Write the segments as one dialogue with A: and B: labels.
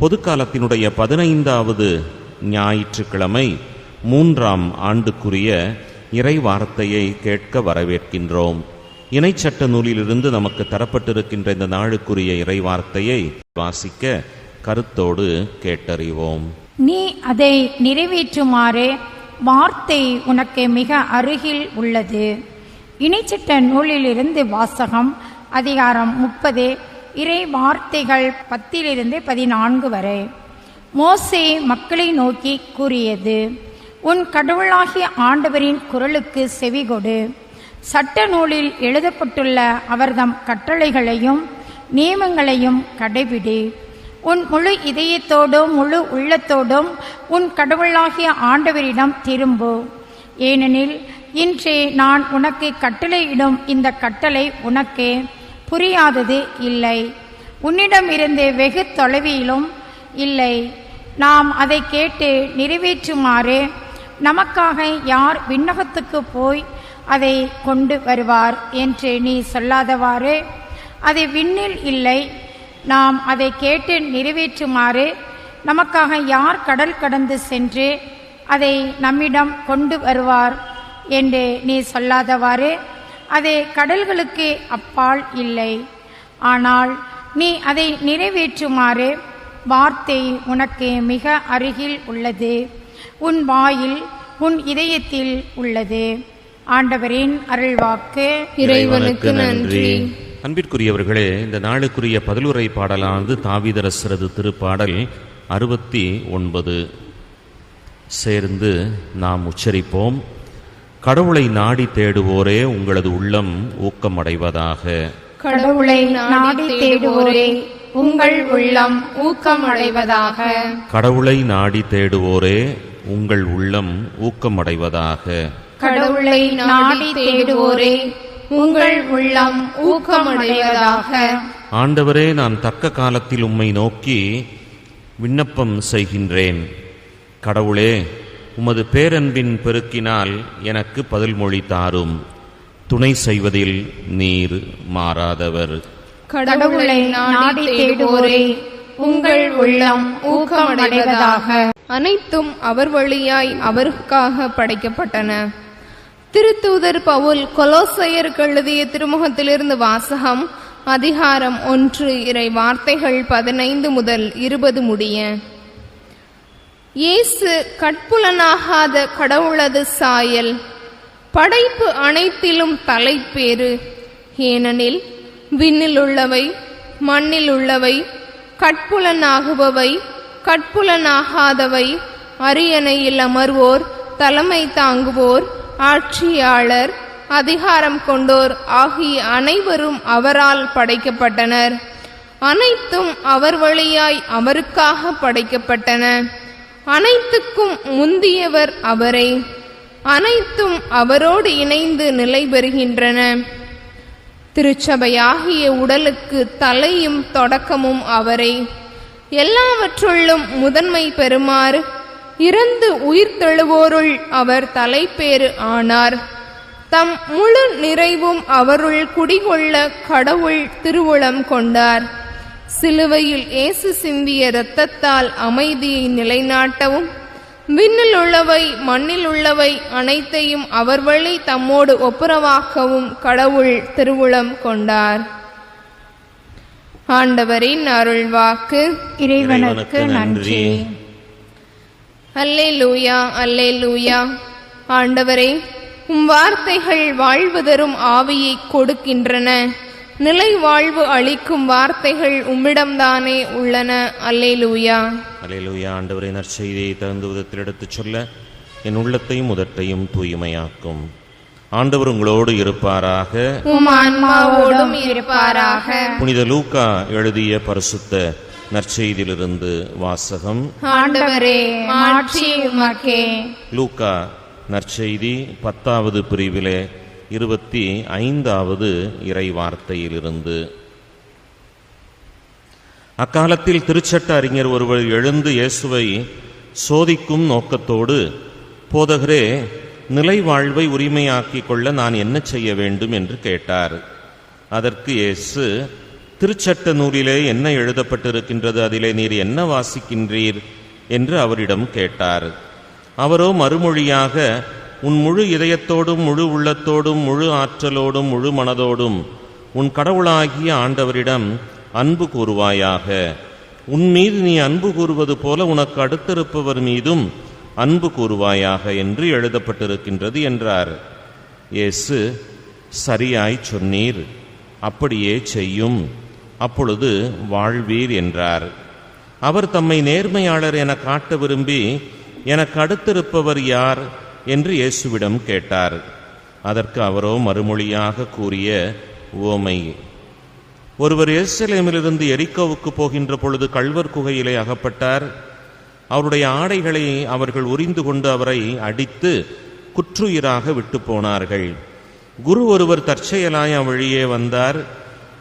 A: பொதுக்காலத்தினுடைய பதினைந்தாவது ஞாயிற்றுக்கிழமை மூன்றாம் ஆண்டுக்குரிய இறை வார்த்தையை கேட்க வரவேற்கின்றோம். இணைச்சட்ட நூலிலிருந்து நமக்கு தரப்பட்டிருக்கின்ற இந்த நாளுக்குரிய இறை வார்த்தையை வாசிக்க கருத்தோடு கேட்டறிவோம்.
B: நீ அதை நிறைவேற்றுமாறு வார்த்தை உனக்கு மிக அருகில் உள்ளது. இணைச்சட்ட நூலிலிருந்து வாசகம் அதிகாரம் முப்பது இறை வார்த்தைகள் பத்திலிருந்து பதினான்கு வரை. மோசே மக்களை நோக்கி கூறியது உன் கடவுளாகிய ஆண்டவரின் குரலுக்கு செவிகொடு சட்ட நூலில் எழுதப்பட்டுள்ள அவர்தம் கட்டளைகளையும் நியமங்களையும் கடைபிடி. உன் முழு இதயத்தோடும் முழு உள்ளத்தோடும் உன் கடவுளாகிய ஆண்டவரிடம் திரும்பு. ஏனெனில் இன்றே நான் உனக்கு கட்டளையிடும் இந்த கட்டளை உனக்கு. புரியாதது இல்லை. உன்னிடமிருந்து வெகு தொலைவிலும் இல்லை. நாம் அதை கேட்டு நிறைவேற்றுமாறு நமக்காக யார் விண்ணகத்துக்கு போய் அதை கொண்டு வருவார் என்று நீ சொல்லாதவாறு. அது விண்ணில் இல்லை. நாம் அதை கேட்டு நிறைவேற்றுமாறு நமக்காக யார் கடல் கடந்து சென்று அதை நம்மிடம் கொண்டு வருவார் என்று நீ சொல்லாதவாறு. அது கடல்களுக்கு அப்பால் இல்லை. ஆனால் நீ அதை நிறைவேற்றுமாறு வார்த்தை உனக்கு மிக அருகில் உள்ளது. உன் வாயில் உன் இதயத்தில் உள்ளது. ஆண்டவரின் அருள்வாக்கு.
C: இறைவனுக்கு நன்றி.
A: அன்பிற்குரியவர்களே இந்த நாளுக்குரிய பதிலுரை பாடலானது தாவீதரசரது திருப்பாடல் அறுபத்தி ஒன்பது. சேர்ந்து நாம் உச்சரிப்போம். கடவுளை நாடி தேடுவோரே உங்களது உள்ளம் ஊக்கமடைவதாக.
B: கடவுளை நாடி தேடுவோரே உங்கள் உள்ளம் ஊக்கமடைவதாக.
A: கடவுளை நாடி தேடுவோரே உங்கள் உள்ளம் ஊக்கமடைவதாக.
B: கடவுளை நாடி தேடுவோரே உங்கள் உள்ளம் ஊக்கமடைவதாக.
A: ஆண்டவரே நான் தக்க காலத்தில் உம்மை நோக்கி விண்ணப்பம் செய்கின்றேன். கடவுளே உமது பேரன்பின் பெருக்கினால் எனக்கு பதில் மொழி தாரும். துணை செய்வதில் நீர் மாறாதவர்.
B: கடவுளை நாடி தேடுவோரே உங்கள் உள்ளம் ஊக்கமடைவதாக.
C: அனைத்தும் அவர் வழியாய் அவருக்காக படைக்கப்பட்டன. திருத்தூதர் பவுல் கொலோசையருக்கு எழுதிய திருமுகத்திலிருந்து வாசகம் அதிகாரம் ஒன்று இறை வார்த்தைகள் பதினைந்து முதல் இருபது முடிய. இயேசு கட்புலனாகாத கடவுளது சாயல். படைப்பு அனைத்திலும் தலைப்பேறு. ஏனெனில் விண்ணில் உள்ளவை மண்ணில் உள்ளவை கட்புலனாகுபவை கட்புலனாகாதவை அரியணையில் அமர்வோர் தலைமை தாங்குவோர் ஆட்சியாளர் அதிகாரம் கொண்டோர் ஆகிய அனைவரும் அவரால் படைக்கப்பட்டனர். அனைத்தும் அவர் வழியாய் அவருக்காக படைக்கப்பட்டன. அனைத்துக்கும் முந்தியவர் அவரே. அனைத்தும் அவரோடு இணைந்து நிலை பெறுகின்றன. திருச்சபையாகிய உடலுக்கு தலையும் தொடக்கமும் அவரே. எல்லாவற்றுள்ளும் முதன்மை பெறுமாறு இறந்து உயிர்த்தெழுவோருள் அவர் தலைப்பேறு ஆனார். தம் முழு நிறைவும் அவருள் குடிகொள்ள கடவுள் திருவுளம் கொண்டார். சிலுவையில் இயேசு சிந்திய இரத்தத்தால் அமைதியை நிலைநாட்டவும் விண்ணில் உள்ளவை மண்ணில் உள்ளவை அனைத்தையும் அவர் வழி தம்மோடு ஒப்புரவாக்கவும் கடவுள் திருவுளம் கொண்டார். ஆண்டவரின் அருள்வாக்கு.
B: இறைவனுக்கு நன்றி.
C: அல்லே லூயா அல்லே லூயா ஆண்டவரே உம் வார்த்தைகள் வாழ்வு தரும் ஆவியை கொடுக்கின்றன. நிலை வாழ்வு அளிக்கும் வார்த்தைகள் உம்மிடம்தானே உள்ளன. அல்லே லூயா
A: அலையிலுயா ஆண்டவரை நற்செய்தியை தகுந்த விதத்தில் எடுத்துச் சொல்ல என் உள்ளத்தையும் உதட்டையும் தூய்மையாக்கும். ஆண்டவர் உங்களோடு இருப்பாராக.
C: ஆன்மாவோடும் இருப்பாராக.
A: புனித லூக்கா எழுதிய பரிசுத்த நற்செய்தியிலிருந்து வாசகம்.
C: ஆண்டவரே
B: உமக்கே.
A: லூக்கா நற்செய்தி பத்தாவது பிரிவிலே இருபத்தி ஐந்தாவது இறை வார்த்தையிலிருந்து அக்காலத்தில் திருச்சட்ட அறிஞர் ஒருவர் எழுந்து இயேசுவை சோதிக்கும் நோக்கத்தோடு போதகரே நிலை வாழ்வை உரிமையாக்கிக் கொள்ள நான் என்ன செய்ய வேண்டும்? என்று கேட்டார். அதற்கு இயேசு திருச்சட்ட நூலிலே என்ன எழுதப்பட்டிருக்கின்றது? அதிலே நீர் என்ன வாசிக்கின்றீர்? என்று அவரிடம் கேட்டார். அவரோ மறுமொழியாக உன் முழு இதயத்தோடும் முழு உள்ளத்தோடும் முழு ஆற்றலோடும் முழு மனதோடும் உன் கடவுளாகிய ஆண்டவரிடம் அன்பு கூறுவாயாக. உன் மீது நீ அன்பு கூறுவது போல உனக்கு அடுத்திருப்பவர் மீதும் அன்பு கூறுவாயாக என்று எழுதப்பட்டிருக்கின்றது என்றார். இயேசு சரியாய் சொன்னீர் அப்படியே செய்யும் அப்பொழுது வாழ்வீர் என்றார். அவர் தம்மை நேர்மையாளர் என காட்ட விரும்பி எனக்கு அடுத்திருப்பவர் யார்? என்று இயேசுவிடம் கேட்டார். அதற்கு அவரோ மறுமொழியாக கூறிய உவமை ஒருவர் எருசலேமிலிருந்து எரிக்கோவுக்கு போகின்ற பொழுது கள்வர் குகையிலே அகப்பட்டார். அவருடைய ஆடைகளை அவர்கள் உரிந்து கொண்டு அவரை அடித்து குற்றுயிராக விட்டு போனார்கள். குரு ஒருவர் தற்செயலாய் அவ்வழியே வந்தார்.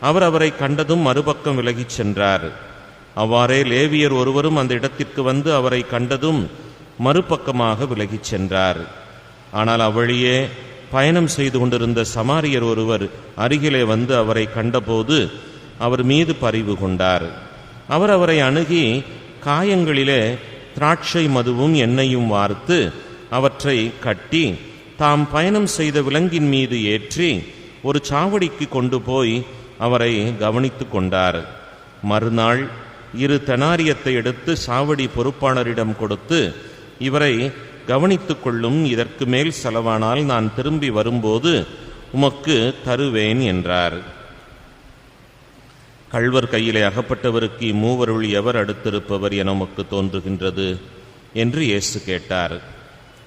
A: அவர் அவரை கண்டதும் மறுபக்கம் விலகிச் சென்றார். அவ்வாறே லேவியர் ஒருவரும் அந்த இடத்திற்கு வந்து அவரை கண்டதும் மறுபக்கமாக விலகிச் சென்றார். ஆனால் அவ்வழியே பயணம் செய்து கொண்டிருந்த சமாரியர் ஒருவர் அருகிலே வந்து அவரை கண்டபோது அவர் மீது பரிவு கொண்டார். அவர் அவரை அணுகி காயங்களிலே திராட்சை மதுவும் எண்ணெயும் வார்த்து அவற்றை கட்டி தாம் பயணம் செய்த விலங்கின் மீது ஏற்றி ஒரு சாவடிக்கு கொண்டு போய் அவரை கவனித்து கொண்டார். மறுநாள் இரு தெனாரியத்தை எடுத்து சாவடி பொறுப்பாளரிடம் கொடுத்து இவரை கவனித்துக் கொள்ளும் இதற்கு மேல் செலவானால் நான் திரும்பி வரும்போது உமக்கு தருவேன் என்றார். கள்வர் கையிலே அகப்பட்டவருக்கு இம்மூவருள் எவர் அடுத்திருப்பவர் என உமக்கு தோன்றுகின்றது என்று இயேசு கேட்டார்.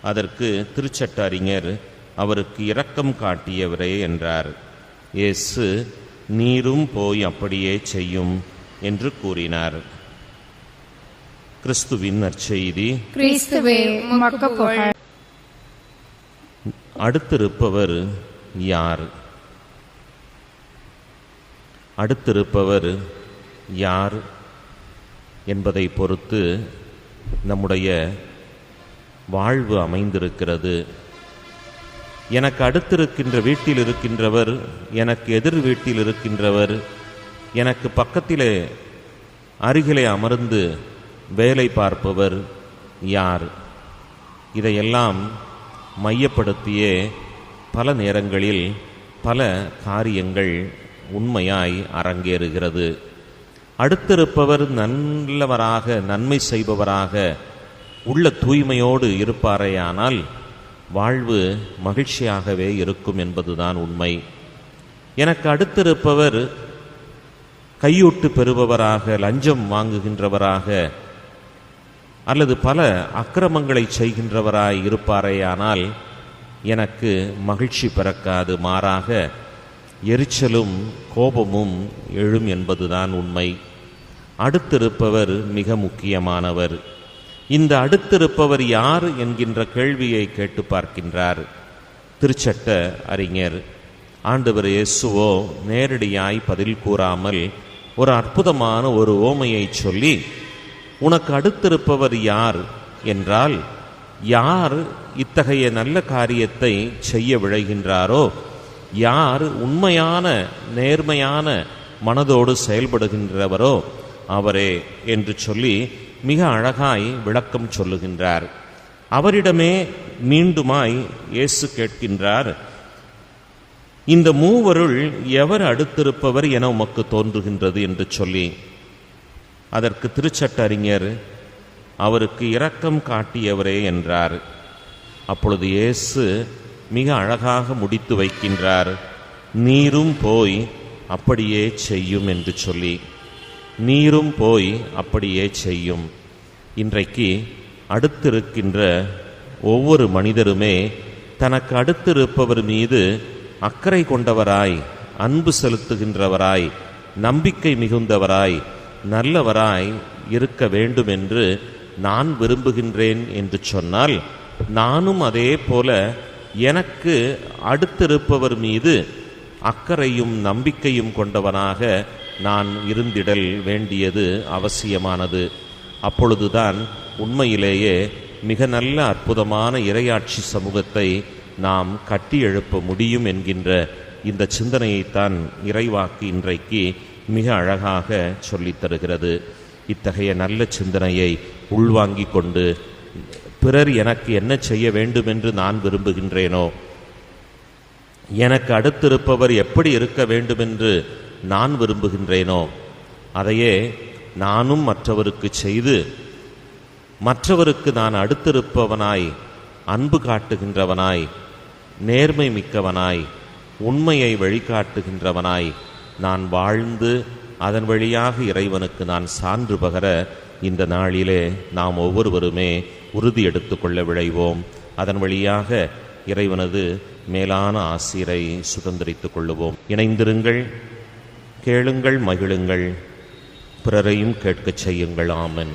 A: அதற்கு திருச்சட்ட அறிஞர் அவருக்கு இரக்கம் காட்டியவரே என்றார். இயேசு நீரும் போய் அப்படியே செய்யும் என்று கூறினார். கிறிஸ்துவின் நற்செய்தி.
B: கிறிஸ்துவே
A: அடுத்திருப்பவர் யார்? அடுத்திருப்பவர் யார் என்பதை பொறுத்து நம்முடைய வாழ்வு அமைந்திருக்கிறது. எனக்கு அடுத்திருக்கின்ற வீட்டில் இருக்கின்றவர் எனக்கு எதிர் வீட்டில் இருக்கின்றவர் எனக்கு பக்கத்திலே அருகிலே அமர்ந்து வேலை பார்ப்பவர் யார்? இதையெல்லாம் மையப்படுத்தியே பல நேரங்களில் பல காரியங்கள் உண்மையாய் அரங்கேறுகிறது. அடுத்திருப்பவர் நல்லவராக நன்மை செய்பவராக உள்ள தூய்மையோடு இருப்பாரேயானால் வாழ்வு மகிழ்ச்சியாகவே இருக்கும் என்பதுதான் உண்மை. எனக்கு அடுத்திருப்பவர் கையூட்டு பெறுபவராக லஞ்சம் வாங்குகின்றவராக அல்லது பல அக்கிரமங்களை செய்கின்றவராய் இருப்பாரேயானால் எனக்கு மகிழ்ச்சி பிறக்காது. மாறாக எரிச்சலும் கோபமும் எழும் என்பதுதான் உண்மை. அடுத்திருப்பவர் மிக முக்கியமானவர். இந்த அடுத்திருப்பவர் யார் என்கின்ற கேள்வியை கேட்டு பார்க்கின்றார் திருச்சட்ட அறிஞர். ஆண்டவர் இயேசுவோ நேரடியாய் பதில் கூறாமல் ஒரு அற்புதமான ஒரு ஓமையை சொல்லி உனக்கு அடுத்திருப்பவர் யார் என்றால் யார் இத்தகைய நல்ல காரியத்தை செய்ய விழைகின்றாரோ யார் உண்மையான நேர்மையான மனதோடு செயல்படுகின்றவரோ அவரே என்று சொல்லி மிக அழகாய் விளக்கம் சொல்லுகின்றார். அவரிடமே மீண்டுமாய் இயேசு கேட்கின்றார் இந்த மூவருள் எவர் அடுத்திருப்பவர் என உமக்கு தோன்றுகின்றது என்று சொல்லி. அதற்கு திருச்சட்டறிஞர் அவருக்கு இரக்கம் காட்டியவரே என்றார். அப்பொழுது இயேசு மிக அழகாக முடித்து வைக்கின்றார். நீரும் போய் அப்படியே செய்யும் என்று சொல்லி நீரும் போய் அப்படியே செய்யும். இன்றைக்கு அடுத்திருக்கின்ற ஒவ்வொரு மனிதருமே தனக்கு அடுத்திருப்பவர் மீது அக்கறை கொண்டவராய் அன்பு செலுத்துகின்றவராய் நம்பிக்கை மிகுந்தவராய் நல்லவராய் இருக்க வேண்டும் என்று நான் விரும்புகின்றேன் என்று சொன்னால் நானும் அதே போல எனக்கு அடுத்திருப்பவர் மீது அக்கறையும் நம்பிக்கையும் கொண்டவனாக நான் இருந்திடல் வேண்டியது அவசியமானது. அப்பொழுதுதான் உண்மையிலேயே மிக நல்ல அற்புதமான இரையாட்சி சமூகத்தை நாம் கட்டியெழுப்ப முடியும் என்கின்ற இந்த சிந்தனையைத்தான் இறைவாக்கு இன்றைக்கு மிக அழகாக சொல்லித் தருகிறது. இத்தகைய நல்ல சிந்தனையை உள்வாங்கிக் கொண்டு பிறர் எனக்கு என்ன செய்ய வேண்டும் என்று நான் விரும்புகின்றேனோ எனக்கு அடுத்திருப்பவர் எப்படி இருக்க வேண்டும் என்று நான் விரும்புகின்றேனோ அதையே நானும் மற்றவருக்கு செய்து மற்றவருக்கு நான் அடுத்திருப்பவனாய் அன்பு காட்டுகின்றவனாய் நேர்மை மிக்கவனாய் உண்மையை வழிகாட்டுகின்றவனாய் நான் வாழ்ந்து அதன் வழியாக இறைவனுக்கு நான் சான்று பகர இந்த நாளிலே நாம் ஒவ்வொருவருமே உறுதி எடுத்துக்கொள்ள விழைவோம். அதன் வழியாக இறைவனது மேலான ஆசிரை சுதந்திரித்துக் கொள்ளுவோம். இணைந்திருங்கள் கேளுங்கள் மகிழுங்கள் பிறரையும் கேட்கச் செய்யுங்கள். ஆமன்.